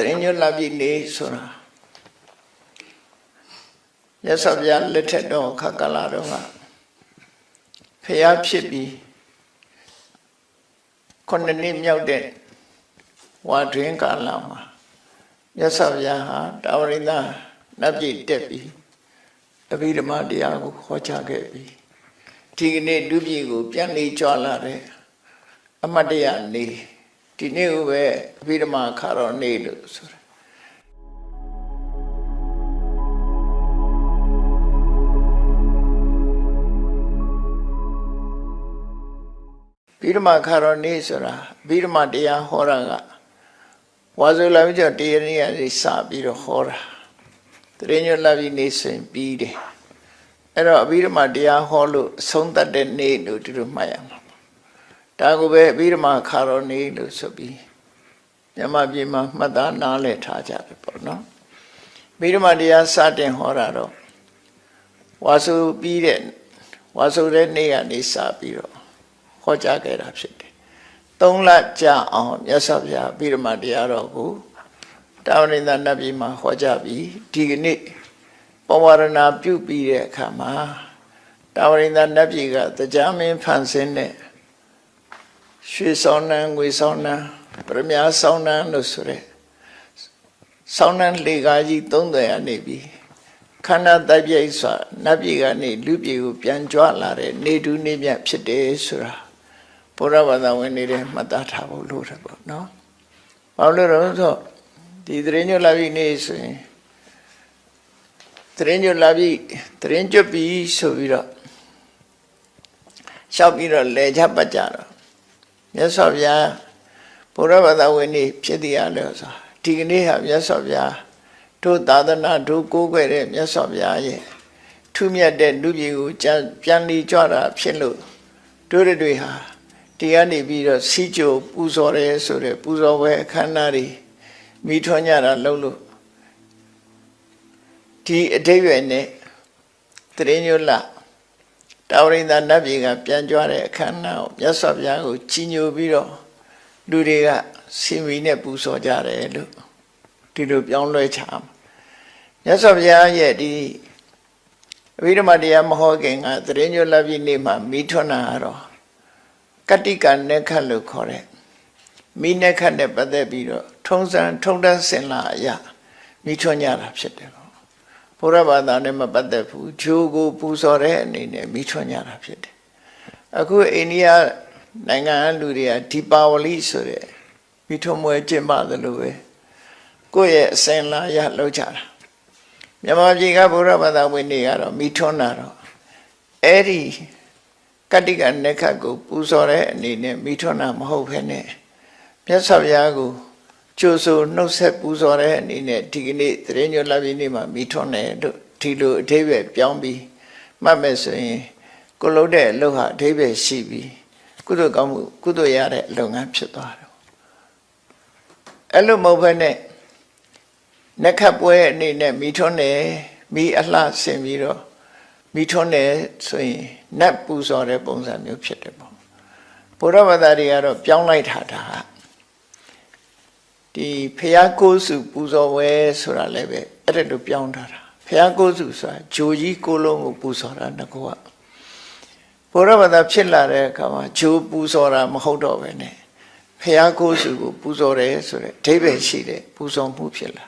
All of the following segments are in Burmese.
တရင်ညွတ်လာပြီနေဆိုတာရသော်ပြလက်ထက်တော့ခက်ကလာတော့ကဖျားဖြစ်ပြီးခုနှစ်နှစ်မြောက်တဲ့ဝါတွင်ကာလမှာရသော်ပြဟာတာဝရိန္ဒနတ်ပြည်တက်ပြီးအဘိဓမ္မာတရားကိုဟောကြားခဲ့ပြီးဒီကနေ့ဒုပြည်ကို ပြန်လေကြွလာတဲ့အမတ်တရားနေ ဒီနေ့ကိုပဲအဘိဓမ္မာခါတော်နေလို့ဆိုတာဗိဓမာခါတော်နေဆိုတာဗိဓမာတရားဟောတာကဝါဇုလာပြီးတော့တရားနည်းကနေစပြီးတော့ဟောတာတရင်ညွတ်လာပြီးနေဆိုရင်ပြီးတယ်အဲ့တော့အဘိဓမ္မာတရားဟောလို့အဆုံးသတ်တဲ့နေ့လို့ဒီလိုမှတ်ရမှာ ဒါကိုပဲအဘိဓမ္မာခါတော်နေ့လို့ဆိုပြီးမြမပြေမှာမှတ်သားနားလည်ထားကြတယ်ပေါ့နော်အဘိဓမ္မာတရားစတင်ဟောတာတော့ဝါစုပြီးတဲ့ဝါစုတဲ့နေ့ကနေစပြီးတော့ဟောကြားခဲ့တာဖြစ်တယ်သုံးလကြာအောင်မြတ်စွာဘုရားအဘိဓမ္မာတရားတော်ကိုတာဝရိန္ဒနတ်ပြည်မှာဟောကြားပြီးဒီကနေ့ပဝရဏပြုပြီးတဲ့အခါမှာတာဝရိန္ဒနတ်ပြည်ကတရားမင်းဖန်ဆင်းတဲ့ ရွှေဆောင်နှံငွေဆောင်နှံပရမညာဆောင်နှံလို့ဆိုရဲဆောင်နှံလေကားကြီး30ရနေပြီခန္ဓာတိုက်ပြိတ်စွာနတ်ပြည်ကနေလူပြည်ကိုပြန်ကြွလာတဲ့နေတူးနေမြတ်ဖြစ်တယ်ဆိုတာဘုရားဘာသာဝင်နေတဲ့မှတ်သားထားဖို့လိုတယ်ပေါ့နော်။ဘာလို့လဲဆိုတော့ဒီသရင်ညွတ်လာပြီနေဆိုရင်သရင်ညွတ်လာပြီသရင်ကျွတ်ပြီဆိုပြီးတော့ရှောက်ပြီးတော့လဲချပတ်ကြတော့ မြတ်စွာဘုရားဘုရားဘာသာဝင်နေဖြစ်တရားလို့ဆိုဒီကနေ့ဟာမြတ်စွာဘုရားတို့သာသနာတို့ကိုးကွယ်တဲ့မြတ်စွာဘုရားရဲ့ထူးမြတ်တဲ့လူပြည်ကိုကြံပြန်လီကြွတာဖြစ်လို့တို့တွေဟာတရားနေပြီးတော့စီကြိုပူဇော်တယ်ဆိုတဲ့ပူဇော်ပွဲအခမ်းအနားတွေမိထွန်းကြတာလုံးလို့ဒီအတိတ်ရွယ်နဲ့တရင်ညွတ်လာ တာဝရိန္ဒနတ်ပြည်ကပြန်ကြွတဲ့အခမ်းအနားကိုမြတ်စွာဘုရားကိုကြီးညိုပြီးတော့လူတွေကစင်မီနဲ့ပူဇော်ကြတယ်လို့ဒီလိုပြောင်းလဲချာမြတ်စွာဘုရားရဲ့ဒီအဘိဓမ္မာတရားမဟောခင်ကတရင်ညွတ်လာပြီးနေ့မှာမိထွန်းတာကတော့ကတိကနက္ခတ်လို့ခေါ်တဲ့မိနက္ခတ်နဲ့ပတ်သက်ပြီးတော့ထုံးစံထုံးတမ်းစင်လာအရာမိထွန်းကြတာဖြစ်တယ်ပေါ့ ဘုရားဘာသာနဲ့မပတ်သက်ဘူးဂျိုးကိုပူဇော်တဲ့အနေနဲ့မိထွန်းကြတာဖြစ်တယ်အခုအိန္ဒိယနိုင်ငံလူတွေကဒီပါဝလိဆိုတဲ့မိထွန်းမွဲကျင့်ပါတယ်လို့ပဲကိုယ့်ရဲ့အစင်လာရလောက်ကြတာမြန်မာပြည်ကဘုရားဘာသာဝင်တွေကတော့မိထွန်းတာတော့အဲ့ဒီကတ္တိကနက္ခတ်ကိုပူဇော်တဲ့အနေနဲ့မိထွန်းတာမဟုတ်ဘဲနဲ့မြတ်စွာဘုရားကို ကျိုးဆိုနှုတ်ဆက်ပူဇော်တဲ့အနေနဲ့ဒီကနေ့သရေညွတ်လာပြီးနေ့မှာမိထွန်းတယ်လို့ဒီလိုအသေးပဲပြောင်းပြီးမှတ်မဲ့ဆိုရင်ကိုလုံးတဲ့အလုပ်ဟာအသေးပဲရှိပြီးကုသိုလ်ကောင်းမှုကုသိုလ်ရတဲ့လုပ်ငန်းဖြစ်သွားတယ်အဲ့လိုမဟုတ်ဘဲနဲ့နက္ခတ်ပွဲအနေနဲ့မိထွန်းတယ်မိအလှဆင်ပြီးတော့မိထွန်းတယ်ဆိုရင်နတ်ပူဇော်တဲ့ပုံစံမျိုးဖြစ်တယ်ပေါ့ဘုရားဘာသာတွေကတော့ပြောင်းလိုက်တာဒါ ဒီဖျားကိုးစုပူဇော်ဝဲဆိုတာလည်းပဲအဲ့ဒါလိုပြောင်းထားတာဖျားကိုးစုဆိုတာဂျိုကြီးကိုလုံးကိုပူဇော်တာငကောကဘုရားဘာသာဖြစ်လာတဲ့အခါမှာဂျိုပူဇော်တာမဟုတ်တော့ပဲနဲ့ဖျားကိုးစုကိုပူဇော်တယ်ဆိုတဲ့အဓိပ္ပာယ်ရှိတဲ့ပူဇော်မှုဖြစ်လာ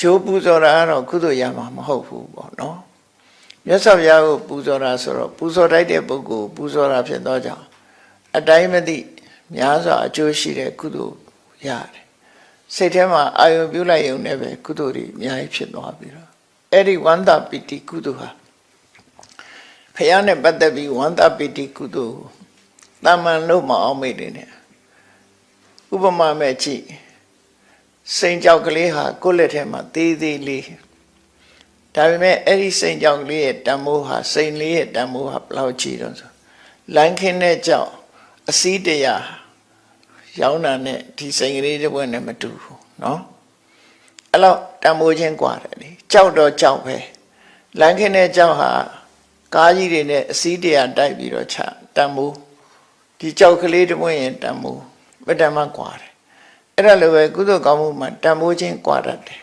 ဂျိုပူဇော်တာကတော့ကုသိုလ်ရမှာမဟုတ်ဘူးပေါ့နော်မြတ်စွာဘုရားကိုပူဇော်တာဆိုတော့ပူဇော်တိုက်တဲ့ပုဂ္ဂိုလ်ပူဇော်တာဖြစ်သောကြောင့်အတိုင်းမသိများစွာအကျိုးရှိတဲ့ကုသိုလ် ရတယ်စိတ်ထဲမှာအာယုံပြုလိုက်ရုံနဲ့ပဲကုသိုလ်တွေအများကြီးဖြစ်သွားပြီတော့အဲ့ဒီဝန္တာပိတိကုသိုလ်ဟာဖះနဲ့ပတ်သက်ပြီးဝန္တာပိတိကုသိုလ်တာမန်လို့မအောင်မိတယ်နဲ့ဥပမာမဲ့ကြည့်စိန်ကြောက်ကလေးဟာကိုယ့်လက်ထဲမှာသေးသေးလေးဒါပေမဲ့အဲ့ဒီစိန်ကြောက်ကလေးရဲ့တန်မိုးဟာစိန်လေးရဲ့တန်မိုးဟာဘယ်လောက်ကြီးတော့ဆိုလိုင်းခင်းတဲ့ကြောက်အစည်းတရာ ရောင်းတာနဲ့ဒီစိန်ကလေးတစ်ပွင့်နဲ့မတူဘူးเนาะအဲ့လောက်တန်မိုးချင်းกว่าတယ်လေကြောက်တော့ကြောက်ပဲလိုင်းခင်းတဲ့ကြောက်ဟာကားကြီးတွေနဲ့အစည်းတရာတိုက်ပြီးတော့ချတန်မိုးဒီကြောက်ကလေးတစ်ပွင့်ရင်တန်မိုးမတန်မှกว่าတယ် အဲ့ဒါလိုပဲကုသိုလ်ကောင်းမှုမှာတန်ဖိုးခြင်းကြွားတတ်တယ်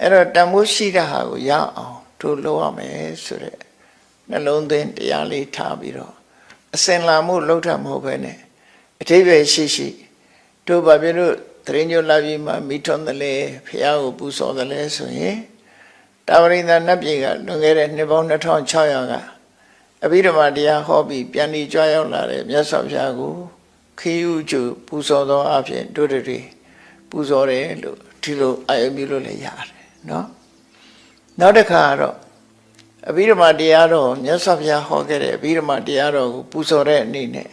အဲ့တော့တန်ဖိုးရှိတဲ့ဟာကိုရအောင်တို့လုပ်ရမယ်ဆိုတဲ့နှလုံးသွင်းတရားလေးထားပြီးတော့အစင်လာမှုလောက်တာမဟုတ်ပဲနဲ့ အထိပ္ပယ်ရှိရှိတို့ဘာဖြစ်လို့သရင်ညိုလာပြီးမှမိထွန်းတယ်လေဖះကိုပူဇော်တယ်လေဆိုရင်တာဝရိန္ဒနတ်ပြည်ကလွန်ခဲ့တဲ့နှစ်ပေါင်း2600ကအဘိဓမ္မာတရားဟောပြီးပြန်ပြီးကြွားရောက်လာတဲ့မြတ်စွာဘုရားကိုခီးဥကျပူဇော်သောအဖြစ်တို့တွေပူဇော်တယ်လို့ဒီလိုအာယုပြုလို့လည်းရတယ်နော်နောက်တစ်ခါကတော့အဘိဓမ္မာတရားတော်မြတ်စွာဘုရားဟောခဲ့တဲ့အဘိဓမ္မာတရားတော်ကိုပူဇော်တဲ့အနေနဲ့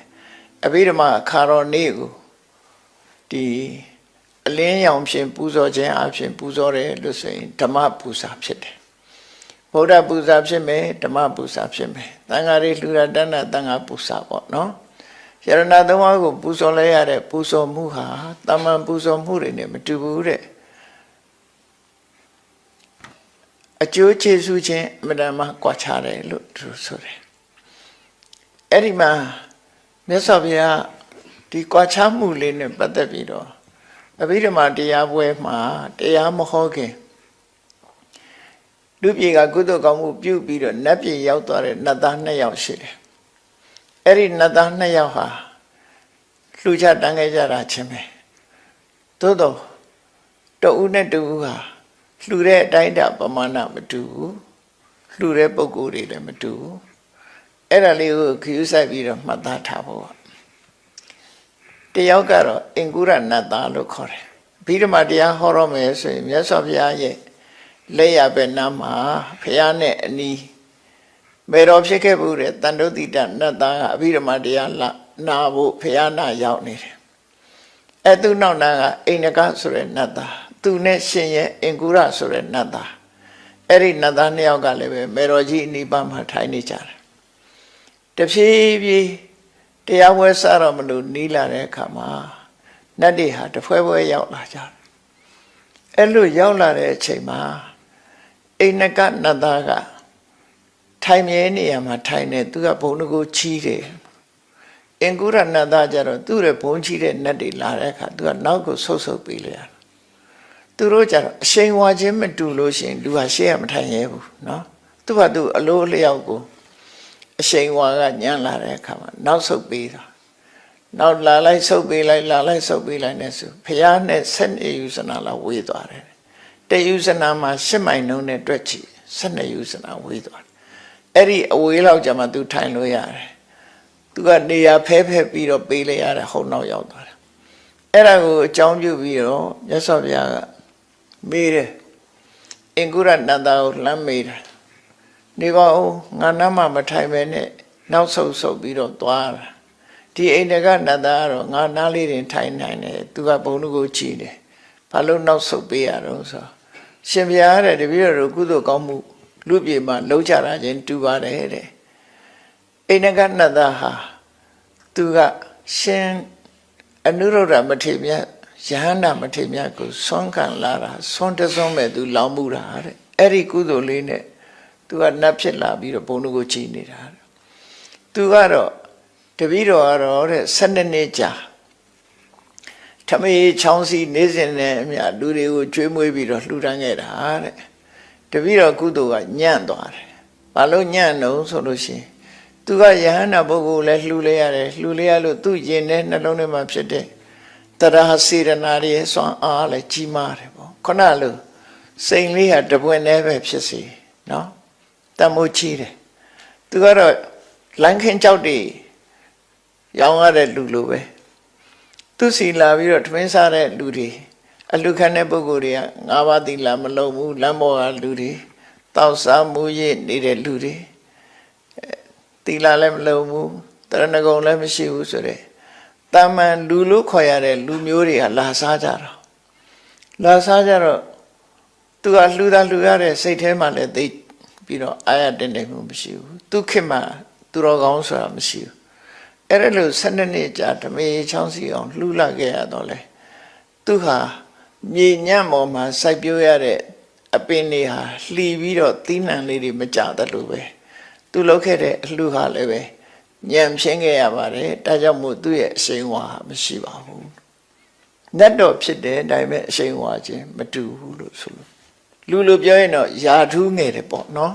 အဘိဓမ္မာအခါတော်နေ့ကိုဒီအလင်းရောင်ဖြင့်ပူဇော်ခြင်းအဖြစ်ပူဇော်တယ်လို့ဆိုရင်ဓမ္မပူဇာဖြစ်တယ်ဗုဒ္ဓပူဇာဖြစ်မယ်ဓမ္မပူဇာဖြစ်မယ်တန်ဃာတွေလှူတာတဏ္ဍတန်ဃာပူဇာပေါ့နော်ယရဏသုံးပါးကိုပူဇော်လဲရတဲ့ပူဇော်မှုဟာတာမန်ပူဇော်မှုတွေနဲ့မတူဘူးတဲ့အကျိုးကျေးဇူးချင်းအမှန်တမ်းကွာခြားတယ်လို့သူဆိုတယ်အဲ့ဒီမှာ မြတ်စွာဘုရားဒီကွာခြားမှုလေးနဲ့ပတ်သက်ပြီးတော့အဘိဓမ္မာတရားပွဲမှာတရားမဟောခင်လူပြေကကုသိုလ်ကောင်းမှုပြုပြီးတော့နတ်ပြည်ရောက်သွားတဲ့နတ်သား2ယောက်ရှိတယ်အဲ့ဒီနတ်သား2ယောက်ဟာလှူချတန်းခဲ့ကြတာချင်းပဲသို့တော့တဦးနဲ့တဦးဟာလှူတဲ့အတိုင်းအတာပမာဏမတူဘူးလှူတဲ့ပုံကိုယ်တွေလည်းမတူဘူး အဲ့ဒါလေးကိုခရူးဆိုင်ပြီးတော့မှတ်သားထားဖို့တယောက်ကတော့အင်္ဂုရနတ်သားလို့ခေါ်တယ်ဘိဓမ္မာတရားဟောရမယ်ဆိုရင်မြတ်စွာဘုရားရဲ့လက်ရပဲနားမှာဘုရားနဲ့အနီးမေတော်ဖြစ်ခဲ့မှုတဲ့တန်တုတိတနတ်သားကအဘိဓမ္မာတရားလာနာဖို့ဘုရားနာရောက်နေတယ်အဲသူနောက်နာကအိန္ဒကဆိုတဲ့နတ်သားသူနဲ့ရှင်ရဲ့အင်္ဂုရဆိုတဲ့နတ်သားအဲ့ဒီနတ်သားနှစ်ယောက်ကလည်းပဲမေတော်ကြီးအနိဗ္ဗာန်မှာထိုင်နေကြတယ် တဖြည်းဖြည်းတရားပွဲစတော့မလို့နီးလာတဲ့အခါမှာနတ်တွေဟာတဖွဲဖွဲရောက်လာကြတယ်အဲ့လိုရောက်လာတဲ့အချိန်မှာအိန္ဒကနတ်သားကထိုင်မြဲနေရမှာထိုင်နေသူကဘုံတကိုချီးတယ်အင်္ဂုရနတ်သားကြတော့သူ့ရဲ့ဘုံချီးတဲ့နတ်တွေလာတဲ့အခါသူကနောက်ကိုဆုတ်ဆုတ်ပေးလိုက်ရတယ်သူတို့ကြတော့အရှိန်ဝါခြင်းမတူလို့ရှိရင်လူဟာရှေ့ရမထိုင်ရဲဘူးเนาะသူကသူအလိုအလျောက်ကို အရှိန်ဝါကညံ့လာတဲ့အခါမှာနောက်ဆုတ်ပေးတာနောက်လာလိုက်ဆုတ်ပေးလိုက်လာလိုက်ဆုတ်ပေးလိုက်နဲ့ဆိုဖះနဲ့ဆက်နေယူစနာလာဝေးသွားတယ်တယူစနာမှာရှစ်မိုင်နှုံးနဲ့တွက်ချီဆက်နေယူစနာဝေးသွားတယ်အဲ့ဒီအဝေးလောက်ကြမှာ तू ထိုင်လို့ရတယ် तू ကနေရာဖဲဖဲပြီးတော့ပေးလိုက်ရတယ်ဟုတ်နောက်ရောက်သွားတယ်အဲ့ဒါကိုအကြောင်းပြုပြီးတော့မြတ်စွာဘုရားကမေးတယ်အင်္ဂုရနန္ဒာကိုလမ်းမေးတယ် နေပါဦးငါနားမှာမထိုင်ပဲနဲ့နောက်ဆုတ်ဆုတ်ပြီးတော့သွားတာဒီအိန္ဒကနန္ဒာကတော့ငါနားလေးတင်ထိုင်နိုင်တယ်သူကဘုံလူကိုကြည်တယ်ဘာလို့နောက်ဆုတ်ပေးရတော့ဆိုရှင်ဘုရားတဲ့တပည့်တော်ကုသိုလ်ကောင်းမှုလူပြေမှာလှုပ်ကြတာချင်းတူပါတယ်တဲ့အိန္ဒကနန္ဒာဟာသူကရှင်အနုရုဒ္ဓမထေရမြတ်ယဟန္တာမထေရမြတ်ကိုဆွမ်းခံလာတာဆွမ်းတဆွမ်းမဲ့သူလောင်မှုတာတဲ့အဲ့ဒီကုသိုလ်လေးနဲ့ သူကနတ်ဖြစ်လာပြီးတော့ဘုံတို့ကိုချိန်နေတာသူကတော့တပည့်တော်ကတော့တဲ့12နှစ်ကြာထမေးချောင်းစီနေစဉ်နဲ့အမြလူတွေကိုကျွေးမွေးပြီးတော့လှူဒန်းခဲ့တာတဲ့တပည့်တော်ကုသိုလ်ကညံ့သွားတယ်ဘာလို့ညံ့တော့ဆိုလို့ရှိရင်သူကယဟန္တာပုဂ္ဂိုလ်လည်းလှူလဲရတယ်လှူလဲရလို့သူ့ရင်ထဲနှလုံးထဲမှာဖြစ်တဲ့တရဟစေရနာရဲ့စွမ်းအားလည်းကြီးမားတယ်ပေါ့ခုနလိုစိန်လေးဟာတပွင့်နဲ့ပဲဖြစ်စီနော် တမိုးချီးတယ်သူကတော့လမ်းခင်းကြောက်တွေရောင်းရတဲ့လူလိုပဲသူစီလာပြီးတော့ထမင်းစားတဲ့လူတွေအလူခံတဲ့ပုဂ္ဂိုလ်တွေကငါးပါးသီလာမလုံးဘူးလမ်းပေါ်ကလူတွေတောက်စားမှုရနေတဲ့လူတွေသီလာလည်းမလုံးဘူးတရဏဂုံလည်းမရှိဘူးဆိုတဲ့တာမန်လူလို့ခေါ်ရတဲ့လူမျိုးတွေကလာစားကြတော့လာစားကြတော့သူကလှူတာလှူရတဲ့စိတ်ထဲမှာလည်းသိ ပြီးတော့အာရတင်တယ်မှုမရှိဘူးသူခေတ်မှာသူတော်ကောင်းဆိုတာမရှိဘူးအဲ့ဒါလို့၁၂နှစ်ကြာဓမေချောင်းစီအောင်လှူလာခဲ့ရတော့လေသူဟာမြေညံ့ပေါ်မှာစိုက်ပျိုးရတဲ့အပင်တွေဟာလှီပြီးတော့သီးနှံလေးတွေမကြတတ်လို့ပဲသူလုပ်ခဲ့တဲ့အလှူဟာလည်းပဲညံဖြင်းခဲ့ရပါတယ်ဒါကြောင့်မို့သူ့ရဲ့အရှိန်ဝါမရှိပါဘူးနတ်တော်ဖြစ်တယ်ဒါပေမဲ့အရှိန်ဝါခြင်းမတူဘူးလို့ဆိုလို့ လူလိုပြောရင်တော့ယာထူးငယ်တယ်ပေါ့နော်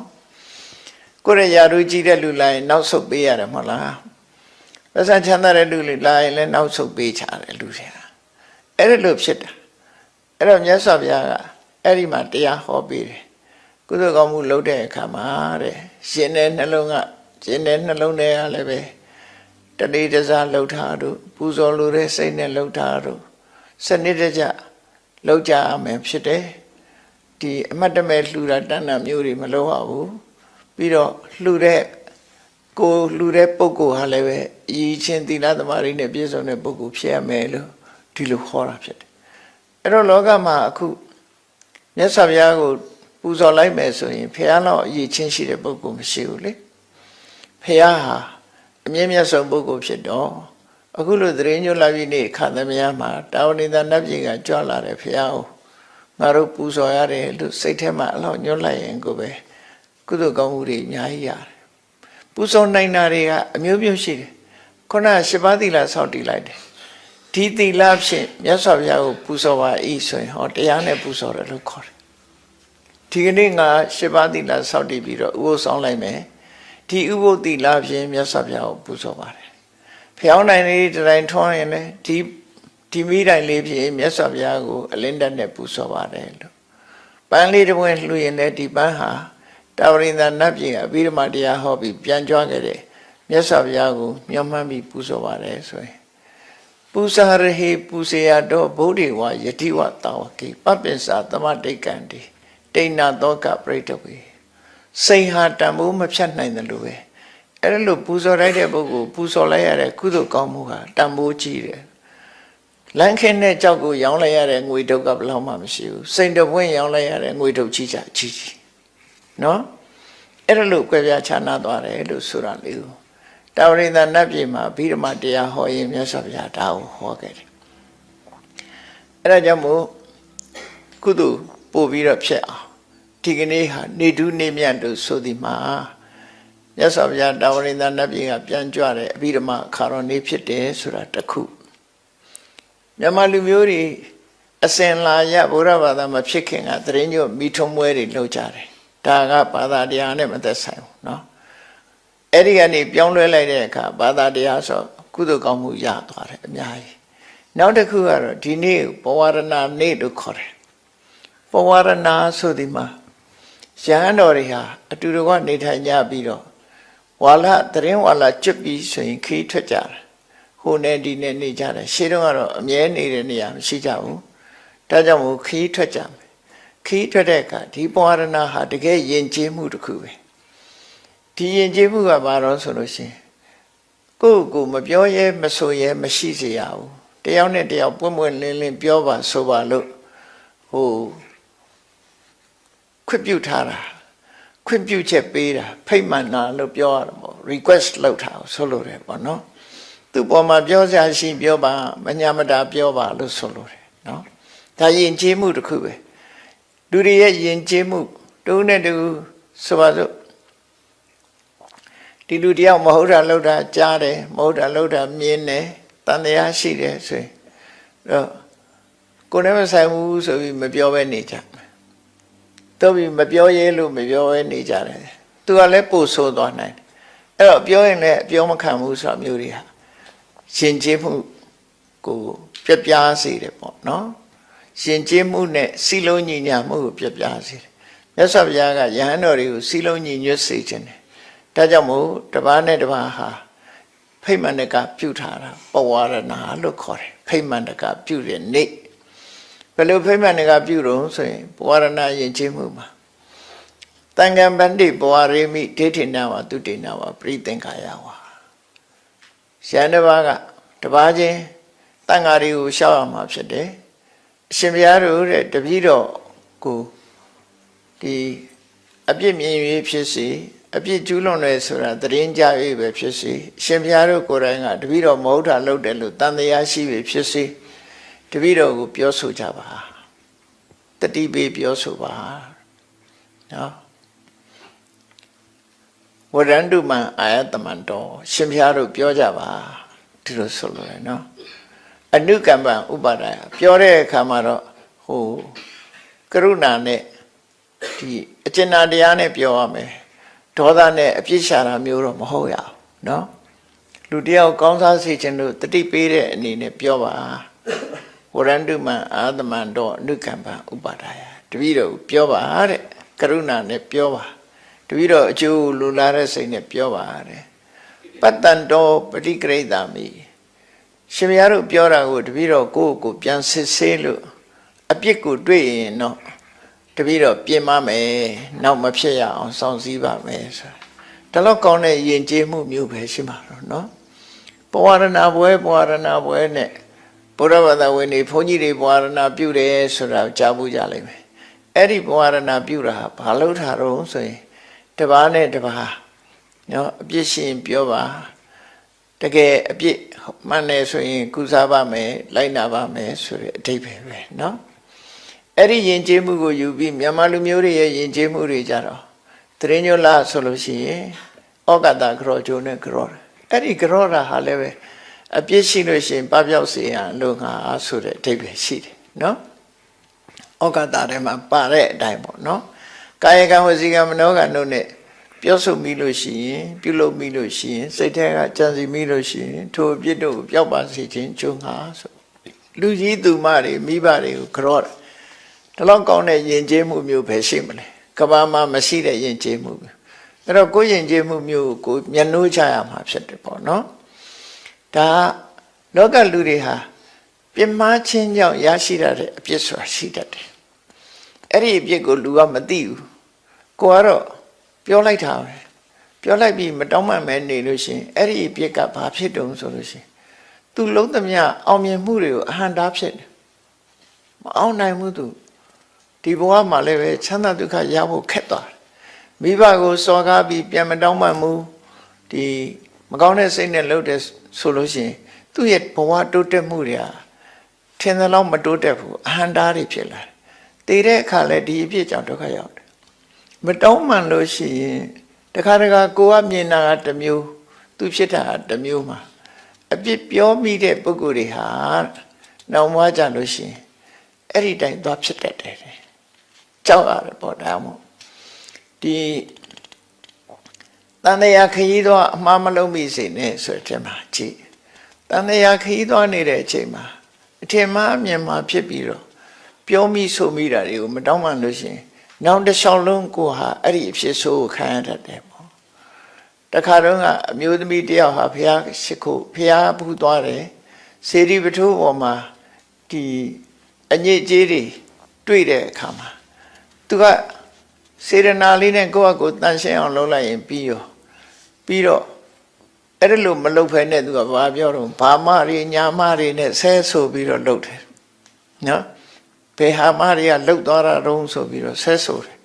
ကိုယ့်ရဲ့ယာထူးကြီးတဲ့လူလာရင်နောက်ဆုတ်ပေးရတယ်မဟုတ်လားပစံချမ်းသာတဲ့လူတွေလာရင်လည်းနောက်ဆုတ်ပေးချတယ်လူတွေကအဲ့ဒါလို့ဖြစ်တာအဲ့တော့မြတ်စွာဘုရားကအဲ့ဒီမှာတရားဟောပေးတယ်ကုသိုလ်ကောင်းမှုလုပ်တဲ့အခါမှာတဲ့ရှင်တဲ့နှလုံးကရှင်တဲ့နှလုံးတွေကလည်းပဲတတိတစားလှုပ်ထားတို့ပူဇော်လိုတဲ့စိတ်နဲ့လှုပ်ထားတို့စနစ်တကျလှုပ်ကြရမယ်ဖြစ်တယ် ဒီအမတ်တမဲ့လှူတာတဏ္ဍမျိုးတွေမလုပ်ရဘူးပြီးတော့လှူတဲ့ကိုလှူတဲ့ပုဂ္ဂိုလ်ဟာလည်းပဲအည်ချင်းသီလသမားတွေနဲ့ပြည့်စုံတဲ့ပုဂ္ဂိုလ်ဖြစ်ရမယ်လို့ဒီလိုခေါ်တာဖြစ်တယ်အဲ့တော့လောကမှာအခုမြတ်စွာဘုရားကိုပူဇော်လိုက်မယ်ဆိုရင်ဖះလောက်အည်ချင်းရှိတဲ့ပုဂ္ဂိုလ်မရှိဘူးလေဖះဟာအမြင့်မြတ်ဆုံးပုဂ္ဂိုလ်ဖြစ်တော့အခုလိုသတရင်ညွှန်လာပြီးနေခါသမယမှာတာဝဏိတနတ်ပြည်ကကြွလာတဲ့ဖះကို ငါတို့ပူဇော်ရတယ်လို့စိတ်ထဲမှာအလောက်ညွှန်လိုက်ရင်ကိုပဲကုသိုလ်ကောင်းမှုတွေအများကြီးရတယ်ပူဇော်နိုင်တာတွေကအမျိုးမျိုးရှိတယ်ခုနကရှစ်ပါးသီလဆောက်တည်လိုက်တယ်ဒီသီလဖြင့်မြတ်စွာဘုရားကိုပူဇော်ပါဤဆိုရင်ဟောတရားနဲ့ပူဇော်တယ်လို့ခေါ်တယ်ဒီကနေ့ငါရှစ်ပါးသီလဆောက်တည်ပြီးတော့ဥပုသ်ဆောင်လိုက်မယ်ဒီဥပုသ်သီလဖြင့်မြတ်စွာဘုရားကိုပူဇော်ပါတယ်ဖျောင်းနိုင်လေးတစ်တိုင်းထွန်းရင်လည်းဒီ ဒီမိတိုင်းလေးဖြင့်မြတ်စွာဘုရားကိုအလင်းတက်နဲ့ပူဇော်ပါတယ်လို့ပန်းလေးတစ်ပွင့်လှူရင်လည်းဒီပန်းဟာတာဝရိန္ဒနတ်ပြည်ကအဘိဓမ္မာတရားဟောပြီးပြန်ကြွခဲ့တဲ့မြတ်စွာဘုရားကိုမျှော်မှန်းပြီးပူဇော်ပါတယ်ဆိုရင်ပူဇာရဟေပူဇေယတော့ဗုဒ္ဓေဝယတိဝတာဝကေပပ္ပစ္စာသမတိတ်ကံတိတိဏ္ဏသောကပရိတဝေစိန်ဟာတန်ဖိုးမဖြတ်နိုင်တယ်လို့ပဲအဲ့ဒါလို့ပူဇော်လိုက်တဲ့ပုဂ္ဂိုလ်ပူဇော်လိုက်ရတဲ့ကုသိုလ်ကောင်းမှုဟာတန်ဖိုးကြီးတယ် လမ်းခင်းတဲ့ကြောက်ကိုရောင်းလိုက်ရတဲ့ငွေတုပ်ကဘယ်လောက်မှမရှိဘူးစိန်တပွင့်ရောင်းလိုက်ရတဲ့ငွေတုပ်ကြီးချကြီးကြီးနော်အဲ့ဒါလို့ကြွယ်ပြချာနာသွားတယ်လို့ဆိုတာလေးကိုတာဝရိန္ဒနတ်ပြည်မှာဗိဓမာတရားဟောရင်မြတ်စွာဘုရားဒါကိုဟောခဲ့တယ်အဲ့ဒါကြောင့်မို့ကုသိုလ်ပို့ပြီးတော့ဖြစ်အောင်ဒီကနေ့ဟာနေတူးနေမြတ်တို့ဆိုဒီမှာမြတ်စွာဘုရားတာဝရိန္ဒနတ်ပြည်ကပြန်ကြွတဲ့အဗိဓမာအခါတော်နေ့ဖြစ်တယ်ဆိုတာတစ်ခု မြန်မာလူမျိုးတွေအစဉ်လာရဘုရားဘာသာမဖြစ်ခင်ကသတရင်ညွတ်မိထုံးပွဲတွေလုပ်ကြတယ်ဒါကဘာသာတရားနဲ့မသက်ဆိုင်ဘူးเนาะအဲ့ဒီကနေပြောင်းလဲလိုက်တဲ့အခါဘာသာတရားဆိုကုသိုလ်ကောင်းမှုရသွားတယ်အများကြီးနောက်တစ်ခုကတော့ဒီနေ့ဘဝရဏနေ့လို့ခေါ်တယ်ဘဝရဏဆိုဒီမှာရဟန်းတော်တွေဟာအတူတကွနေထိုင်ကြပြီးတော့ဝါလသရင်ဝါလကျွတ်ပြီးဆိုရင်ခီးထွက်ကြတယ် ဟိုနဲ့ဒီနဲ့နေကြတယ်ရှေးတုန်းကတော့အမြဲနေတဲ့နေရာမရှိကြဘူးဒါကြောင့်မို့ခီးထွက်ကြမယ်ခီးထွက်တဲ့အခါဒီဘဝရဏဟာတကယ်ယဉ်ကျေးမှုတစ်ခုပဲဒီယဉ်ကျေးမှုကဘာလို့ဆိုလို့ရှိရင်ကိုယ့်ကိုယ်မပြောရဲမဆိုရဲမရှိစေရဘူးတယောက်နဲ့တယောက်ပွင့်ပွင့်လင်းလင်းပြောပါဆိုပါလို့ဟိုခွင့်ပြုထားတာခွင့်ပြုချက်ပေးတာဖိတ်မှန်တာလို့ပြောရတာပေါ့ request လုပ်တာကိုဆိုလိုတယ်ပေါ့နော် သူ့ပေါ်မှာပြောစရာရှိပြောပါမညာမတာပြောပါလို့ဆိုလိုတယ်နော်ဒါယဉ်ကျေးမှုတစ်ခုပဲလူတွေရဲ့ယဉ်ကျေးမှုတူနဲ့တူဆိုပါစို့ဒီလူတယောက်မဟုတ်တာလုပ်တာကြားတယ်မဟုတ်တာလုပ်တာမြင်တယ်တန်တရားရှိတယ်ဆိုရင်တော့ကိုယ်နဲ့မဆိုင်ဘူးဆိုပြီးမပြောဘဲနေကြမယ်တော့ပြီးမပြောရဲလို့မပြောဘဲနေကြတယ်သူကလည်းပို့ဆိုးသွားနိုင်တယ်အဲ့တော့ပြောရင်လည်းပြောမခံဘူးဆိုတာမျိုးတွေဟာ ရှင်ကျေးမှုကိုပြပြားစေတယ်ပေါ့နော်ရှင်ကျေးမှုနဲ့စီလုံးညီညာမှုကိုပြပြားစေတယ်မြတ်စွာဘုရားကယဟန်တော်တွေကိုစီလုံးညီညွတ်စေခြင်းတယ်ဒါကြောင့်မို့တပားနဲ့တပားဟာဖိမှန်တကပြုထားတာပဝရဏလို့ခေါ်တယ်ဖိမှန်တကပြုတဲ့နေ့ဘယ်လိုဖိမှန်တကပြုတော့ဆိုရင်ပဝရဏယဉ်ကျေးမှုမှာတန်ခံပန္တိပဝရေမိဒိဋ္ဌိနဝတုတိနဝပရိသင်္ခာယဝါ ရန်တပားကတပားချင်းတန်ဃာတွေကိုရှောက်ရမှာဖြစ်တယ်အရှင်ဘုရားတို့တဲ့တပည့်တော်ကိုဒီအပြစ်မြင်၍ဖြစ်စီအပြစ်ကျူးလွန်တယ်ဆိုတာသတင်းကြ၍ပဲဖြစ်စီအရှင်ဘုရားတို့ကိုယ်တိုင်ကတပည့်တော်မဟုတ်တာလုပ်တယ်လို့တန်တရားရှိပြီဖြစ်စီတပည့်တော်ကိုပြောဆိုကြပါတတိပေးပြောဆိုပါနော် ဝရန္တုမံအာယတမံတော်ရှင်ဖျားတို့ပြောကြပါဒီလိုဆိုလိုတယ်နော်အနုကမ္ပံဥပါဒာယပြောတဲ့အခါမှာတော့ဟိုကရုဏာနဲ့ဒီအကျဉ်းတရားနဲ့ပြောရမယ်ဒေါသနဲ့အပြစ်ရှာတာမျိုးတော့မဟုတ်ရအောင်နော်လူတယောက်ကောင်းစားစေခြင်းလို့တတိပေးတဲ့အနေနဲ့ပြောပါဝရန္တုမံအာသမံတော်အနုကမ္ပံဥပါဒာယတပည့်တော်ပြောပါတဲ့ကရုဏာနဲ့ပြောပါ တပည့်တော်အကျိုးလူလာတဲ့စိတ်နဲ့ပြောပါတဲ့ပတ္တန်တော်ပฏิကရိတ္တာမိ ရှင်မယားတို့ပြောတာကိုတပည့်တော်ကိုယ့်ကိုယ်ပြန်စစ်ဆေးလို့အပြစ်ကိုတွေ့ရင်တော့တပည့်တော်ပြင်မမယ်နောက်မဖြစ်ရအောင်စောင့်စည်းပါမယ်ဆိုတာဒါတော့ကောင်းတဲ့ယဉ်ကျေးမှုမျိုးပဲရှိမှာတော့เนาะပဝရဏပွဲပဝရဏပွဲနဲ့ဘုရားဘာသာဝင်တွေဘုန်းကြီးတွေပဝရဏပြုတယ်ဆိုတာကြားဖို့ကြလိမ့်မယ်အဲ့ဒီပဝရဏပြုတာဟာဘာလို့ထားတော့ဆိုရင် တပါးနဲ့တပါးနော်အပြစ်ရှိရင်ပြောပါတကယ်အပြစ်မှန်တယ်ဆိုရင်ကုစားပါမယ်လိုက်နာပါမယ်ဆိုတဲ့အဓိပ္ပာယ်ပဲနော်အဲ့ဒီယဉ်ကျေးမှုကိုယူပြီးမြန်မာလူမျိုးတွေရဲ့ယဉ်ကျေးမှုတွေကြတော့တရင်ညလဆိုလို့ရှိရင်ဩကတာကရောဂျိုနဲ့ကရောအဲ့ဒီကရောတာဟာလည်းပဲအပြစ်ရှိလို့ရှိရင်ပပျောက်စေရန်လို့ငါဆိုတဲ့အဓိပ္ပာယ်ရှိတယ်နော်ဩကတာထဲမှာပါတဲ့အတိုင်းပေါ့နော် ကာယကံဝစီကံမနောကံတို့နဲ့ပြောဆိုမိလို့ရှိရင်ပြုလုပ်မိလို့ရှိရင်စိတ်ထဲကကြံစီမိလို့ရှိရင်ထိုအပြစ်တို့ကိုပျောက်ပါစေခြင်းကျုံငါဆိုလူကြီးသူမတွေမိဘတွေကိုကြော့တယ်ဒီလောက်ကောင်းတဲ့ယဉ်ကျေးမှုမျိုးပဲရှိမလဲကဘာမှာမရှိတဲ့ယဉ်ကျေးမှုမျိုးအဲ့တော့ကိုယ်ယဉ်ကျေးမှုမျိုးကိုမျက်နှိုးချရမှာဖြစ်တယ်ပေါ့နော်ဒါလောကလူတွေဟာပြင်းမချင်းကြောင့်ရရှိရတဲ့အပြစ်ဆိုတာရှိတတ်တယ်အဲ့ဒီအပြစ်ကိုလူကမသိဘူး ကိုကတော့ပြောလိုက်တာပဲပြောလိုက်ပြီးမတောင်းမှန်မဲနေလို့ရှရင်အဲ့ဒီအပြစ်ကဘာဖြစ်တုံဆိုလို့ရှရင်သူလုံးသမျှအောင်မြင်မှုတွေကိုအဟံတားဖြစ်တယ်မအောင်နိုင်ဘူးသူဒီဘဝမှာလည်းပဲချမ်းသာဒုက္ခရဖို့ခက်သွားတယ်မိဘကိုစော်ကားပြီးပြန်မတောင်းမှန်မှုဒီမကောင်းတဲ့စိတ်နဲ့လုပ်တယ်ဆိုလို့ရှရင်သူ့ရဲ့ဘဝတိုးတက်မှုတွေဟာထင်သလောက်မတိုးတက်ဘူးအဟံတားတွေဖြစ်လာတယ်တည်တဲ့အခါလဲဒီအပြစ်ကြောင့်ဒုက္ခရောက်တယ် မတောင်းမှန်လို့ရှိရင်တခါတခါကိုကမြင်တာကတစ်မျိုးသူဖြစ်တာကတစ်မျိုးမှာအပြစ်ပြောမိတဲ့ပုဂ္ဂိုလ်တွေဟာနောင်မွားကြလို့ရှိရင်အဲ့ဒီတိုင်းသွားဖြစ်တတ်တယ်ကြောက်ရတယ်ပေါ့ဒါမှမဟုတ်ဒီတန်တရာခရီးတော့အမှားမလုံးမိစေနဲ့ဆိုတဲ့မှာကြည့်တန်တရာခရီးသွားနေတဲ့အချိန်မှာအထင်မှားအမြင်မှာဖြစ်ပြီးတော့ပြောမိဆိုမိတာတွေကိုမတောင်းမှန်လို့ရှိရင် နောက်တစ်လျှောက်လုံးကိုဟာအဲ့ဒီအဖြစ်ဆိုးကိုခံရတတ်တယ်ပေါ့တခါတော့ကအမျိုးသမီးတယောက်ဟာဖះရှိခိုးဖះဘူးသွားတယ်စေတီပထိုးပေါ်မှာဒီအညစ်အကြေးတွေတွေ့တဲ့အခါမှာသူကစေရနာလေးနဲ့ကိုယ့်အကိုတန်ရှင်းအောင်လုပ်လိုက်ရင်ပြီးရောပြီးတော့အဲ့ဒါလို့မလုပ်ဖဲနဲ့သူကဘာပြောတော့ဘာမတွေညာမတွေနဲ့ဆဲဆိုပြီးတော့လုပ်တယ်နော် ဘယ်ဟာမတွေကလှုပ်သွားတာတုံးဆိုပြီးတော့ဆဲဆိုတယ်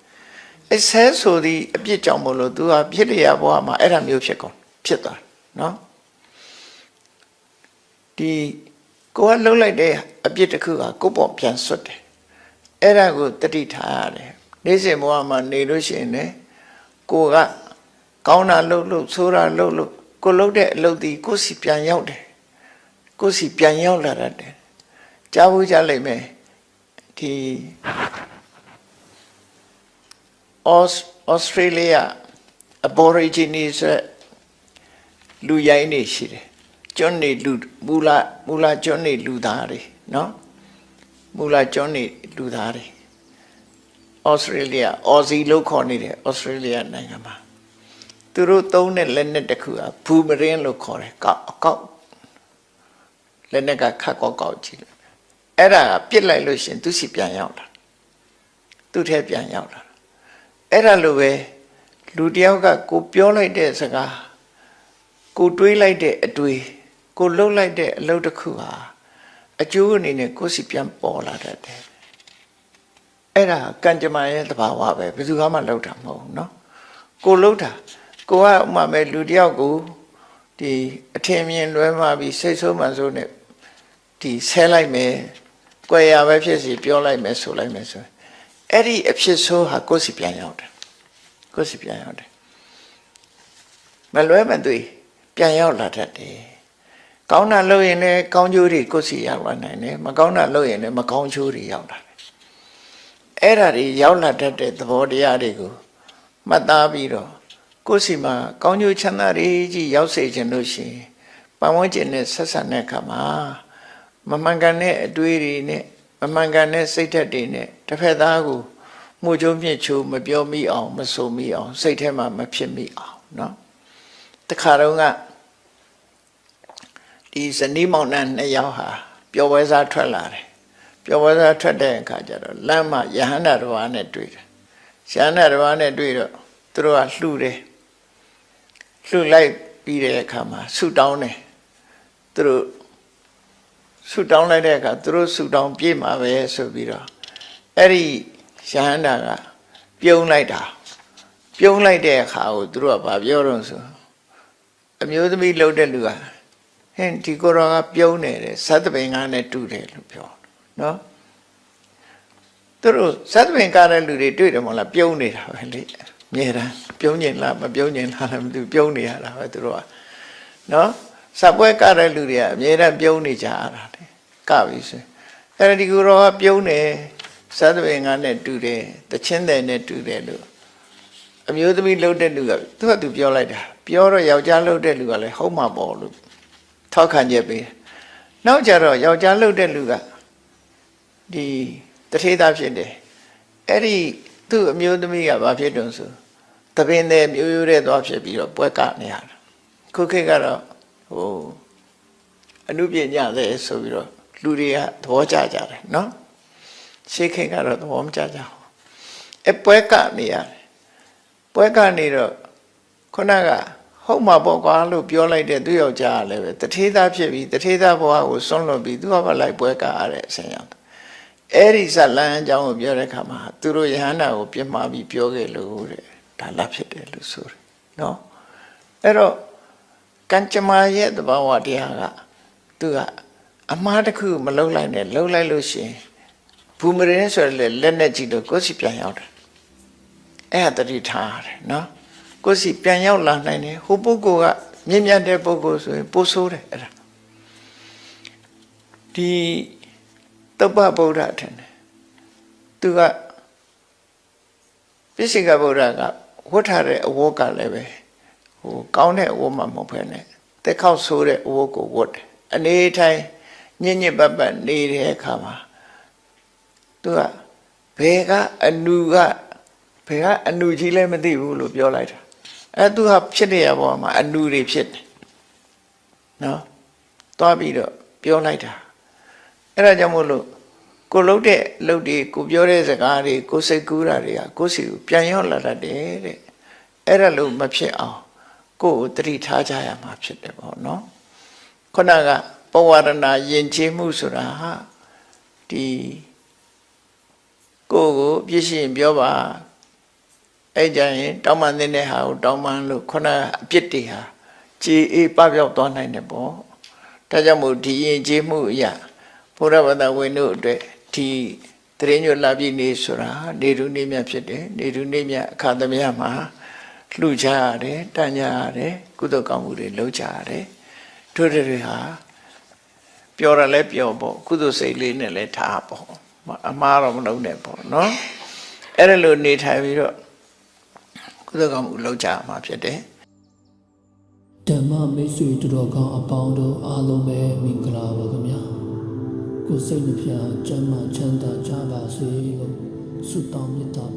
အဲဆဲဆိုသည့်အပြစ်ကြောင့်မလို့သူဟာဖြစ်လျာဘဝမှာအဲ့ဒါမျိုးဖြစ်ကုန်ဖြစ်သွားတယ်နော်ဒီကိုကလှုပ်လိုက်တဲ့အပြစ်တစ်ခုကကိုယ့်ပေါ်ပြန်ဆွတ်တယ်အဲ့ဒါကိုတတိထားရတယ်နေ့စဉ်ဘဝမှာနေလို့ရှိရင်လည်းကိုကကောင်းတာလှုပ်လှုပ်ဆိုးတာလှုပ်လှုပ်ကိုလှုပ်တဲ့အလုပ်ဒီကိုယ်စီပြန်ရောက်တယ်ကိုယ်စီပြန်ရောက်လာတတ်တယ်ကြားဖို့ကြလိမ့်မယ် ဒီဩစတြေးလျ aborigines လူရိုင်းနေရှိတယ်ကျွန်းနေလူမူလာမူလာကျွန်းနေလူသားတွေနော်မူလာကျွန်းနေလူသားတွေဩစတြေးလျအော်စီလို့ခေါ်နေတယ်ဩစတြေးလျနိုင်ငံမှာသူတို့သုံးတဲ့လက်နက်တစ်ခုကဘူမရင်လို့ခေါ်တယ်ကောက်အကောက်လက်နက်ကခတ်ကောက်ကောက်ကြည့်လို့ အဲ့ဒါကပြစ်လိုက်လို့ရှရင်သူစီပြန်ရောက်လာသူ့ထဲပြန်ရောက်လာအဲ့ဒါလိုပဲလူတယောက်ကကိုပြောလိုက်တဲ့စကားကိုတွေးလိုက်တဲ့အတွေးကိုလှုပ်လိုက်တဲ့အလုပ်တစ်ခုဟာအကျိုးအနေနဲ့ကိုယ်စီပြန်ပေါ်လာတတ်တယ်အဲ့ဒါကံကြမ္မာရဲ့သဘာဝပဲဘယ်သူမှလှုပ်တာမဟုတ်ဘူးเนาะကိုလှုပ်တာကိုကဥမာမဲ့လူတယောက်ကိုဒီအထင်မြင်လွဲမှာပြီးစိတ်ဆိုးမှန်ဆိုးနဲ့ဒီဆဲလိုက်မယ် ကြွယ်ရပဲဖြစ်စီပြောလိုက်မယ်ဆိုလိုက်မယ်ဆိုရင်အဲ့ဒီအဖြစ်ဆိုးဟာကိုယ်စီပြန်ရောက်တယ်ကိုယ်စီပြန်ရောက်တယ်မလွဲမသွေပြန်ရောက်လာတတ်တယ်ကောင်းတာလုပ်ရင်လည်းကောင်းကျိုးတွေကိုယ်စီရောက်လာနိုင်တယ်မကောင်းတာလုပ်ရင်လည်းမကောင်းကျိုးတွေရောက်လာတယ်အဲ့ဒါတွေရောက်လာတတ်တဲ့သဘောတရားတွေကိုမှတ်သားပြီးတော့ကိုယ်စီမှာကောင်းကျိုးချမ်းသာတွေကြီးရောက်စေခြင်းလို့ရှိရင်ပတ်ဝန်းကျင်နဲ့ဆက်ဆံတဲ့အခါမှာ မမှန်ကန်တဲ့အတွေးတွေနဲ့မမှန်ကန်တဲ့စိတ်ဓာတ်တွေနဲ့တစ်ဖက်သားကိုမှုချိုးမြင့်ချိုးမပြောမိအောင်မဆိုမိအောင်စိတ်ထဲမှာမဖြစ်မိအောင်เนาะတခါတော့က ဒီဇနီးမောင်နှံနှစ်ယောက်ဟာပျော်ပွဲစားထွက်လာတယ်ပျော်ပွဲစားထွက်တဲ့အခါကျတော့လမ်းမှာယဟန္တာတော်ဘာနဲ့တွေ့တယ်ယဟန္တာတော်ဘာနဲ့တွေ့တော့သူတို့ကလှူတယ်လှူလိုက်ပြီးတဲ့အခါမှာဆူတောင်းတယ်သူတို့ ဆူတောင်းလိုက်တဲ့အခါသူတို့ဆူတောင်းပြေးမှာပဲဆိုပြီးတော့အဲ့ဒီယဟန္တာကပြုံးလိုက်တာပြုံးလိုက်တဲ့အခါကိုသူတို့ကဗာပြောတော့ဆိုအမျိုးသမီးလှုပ်တဲ့လူကဟင်ဒီကိုရောကပြုံးနေတယ်သတ္တပင်ကားနဲ့တူတယ်လို့ပြောနော်သူတို့သတ္တပင်ကားတဲ့လူတွေတွေ့တယ်မဟုတ်လားပြုံးနေတာပဲလေအမြဲတမ်းပြုံးကျင်လားမပြုံးကျင်လားလည်းမသိဘူးပြုံးနေရတာပဲသူတို့ကနော် စပွဲကားတဲ့လူတွေကအမြဲတမ်းပြုံးနေကြရတာလေကပြီဆိုအဲ့ဒါဒီကိုရောကပြုံးနေသတ္တပင်ကားနဲ့တူတယ်တချင်းတယ်နဲ့တူတယ်လို့အမျိုးသမီးလှုပ်တဲ့လူကသူကသူပြောလိုက်တာပြောတော့ယောက်ျားလှုပ်တဲ့လူကလည်းဟုတ်မှာပေါ့လို့ထောက်ခံချက်ပေးတယ်။နောက်ကြတော့ယောက်ျားလှုပ်တဲ့လူကဒီတထေးသားဖြစ်တယ်။အဲ့ဒီသူ့အမျိုးသမီးကဘာဖြစ်တုံဆိုတပင်တဲ့မျိုးရိုးတဲ့သွားဖြစ်ပြီးတော့ပွဲကနေရတာ။ခုခေတ်ကတော့ ဟိုအနုပညာတဲ့ဆိုပြီးတော့လူတွေကသဘောကျကြတယ်နော်။ရှေးခေတ်ကတော့သဘောမကျကြဘူး။အပွဲကနေရတယ်။ပွဲကနေတော့ခုနကဟုတ်မှာပေါ့ကွာလို့ပြောလိုက်တဲ့သူယောက်ျားကလည်းပဲတထေးသားဖြစ်ပြီးတထေးသားဘဝကိုစွန့်လွတ်ပြီးသူကပဲလိုက်ပွဲကားရတဲ့အဆင်ရောက်တယ်အဲ့ဒီဇလန်းအကြောင်းကိုပြောတဲ့အခါမှာသူတို့ယဟန္တာကိုပြစ်မှားပြီးပြောခဲ့လို့တဲ့ဒါလက်ဖြစ်တယ်လို့ဆိုတယ်နော်အဲ့တော့ ကံကြမ္မာရဲ့သဘာဝတရားကသူကအမှားတစ်ခုမလုံလိုက်နဲ့လုံလိုက်လို့ရှိရင်ဘူမရင်ဆိုရယ်လက်နဲ့ကြည့်လို့ကိုယ်စီပြန်ရောက်တယ်အဲ့ဒါတတိထားရတယ်နော်ကိုယ်စီပြန်ရောက်လာနိုင်တယ်ဟိုပုဂ္ဂိုလ်ကမြင့်မြတ်တဲ့ပုဂ္ဂိုလ်ဆိုရင်ပို့ဆိုးတယ်အဲ့ဒါဒီတုပ္ပဗုဒ္ဓထင်တယ်သူကပိစိကဗုဒ္ဓကဝတ်ထားတဲ့အဝတ်ကလည်းပဲဟို ကောင်းတဲ့အဝတ်မှမဟုတ်ဘဲနဲ့တက်ခေါက်ဆိုးတဲ့အဝတ်ကိုဝတ်တယ်အနေထိုင်ညစ်ညစ်ပတ်ပတ်နေတဲ့အခါမှာသူကဘယ်ကအနူကဘယ်ကအနူကြီးလဲမသိဘူးလို့ပြောလိုက်တာအဲသူဟာဖြစ်နေရပေါ်မှာအနူတွေဖြစ်တယ်နော်သွားပြီးတော့ပြောလိုက်တာအဲ့ဒါကြောင့်မို့လို့ကိုလှုပ်တဲ့လှုပ်တွေကိုပြောတဲ့စကားတွေကိုစိတ်ကူးတာတွေကကိုစီကိုပြန်ရောက်လာတတ်တယ်တဲ့အဲ့ဒါလို့မဖြစ်အောင် ကိုယ်ကိုတတိထားကြရမှာဖြစ်တယ်ပေါ့နော်ခုနကပဝရဏယဉ်ကျေးမှုဆိုတာဟာဒီကိုယ်ကိုပြည့်စုံပြောပါအဲ့ကြရင်တောင်းပန်တဲ့ဟာကိုတောင်းပန်လို့ခုနအပြစ်တွေဟာကြည်အေးပပြောက်သွားနိုင်တယ်ပေါ့ဒါကြောင့်မို့ဒီရင်ကျေးမှုအရာဘုရားဘာသာဝင်တို့အတွက်ဒီတရင်ညွတ်လာပြီနေဆိုတာနေတူနေမြဖြစ်တယ်နေတူနေမြအခါသမယမှာ လှူကြရတယ်တန်ကြရတယ်ကုသကောင်းမှုတွေလုပ်ကြရတယ်တို့တွေဟာပြောရလဲပြောပေါ့ကုသစိတ်လေးနဲ့လဲထားပေါ့အမှားတော့မလုပ်နဲ့ပေါ့နော်အဲ့ဒါလိုနေထိုင်ပြီးတော့ကုသကောင်မှုလောက်ကြမှာဖြစ်တယ်ဓမ္မမိတ်ဆွေတို့တော်ကောင်းအပေါင်းတို့အားလုံးပဲမင်္ဂလာပါခင်ဗျာကိုယ်စိတ်နှပြကျမ်းမှချမ်းသာကြပါစေလို့ဆုတောင်းမေတ္တာပ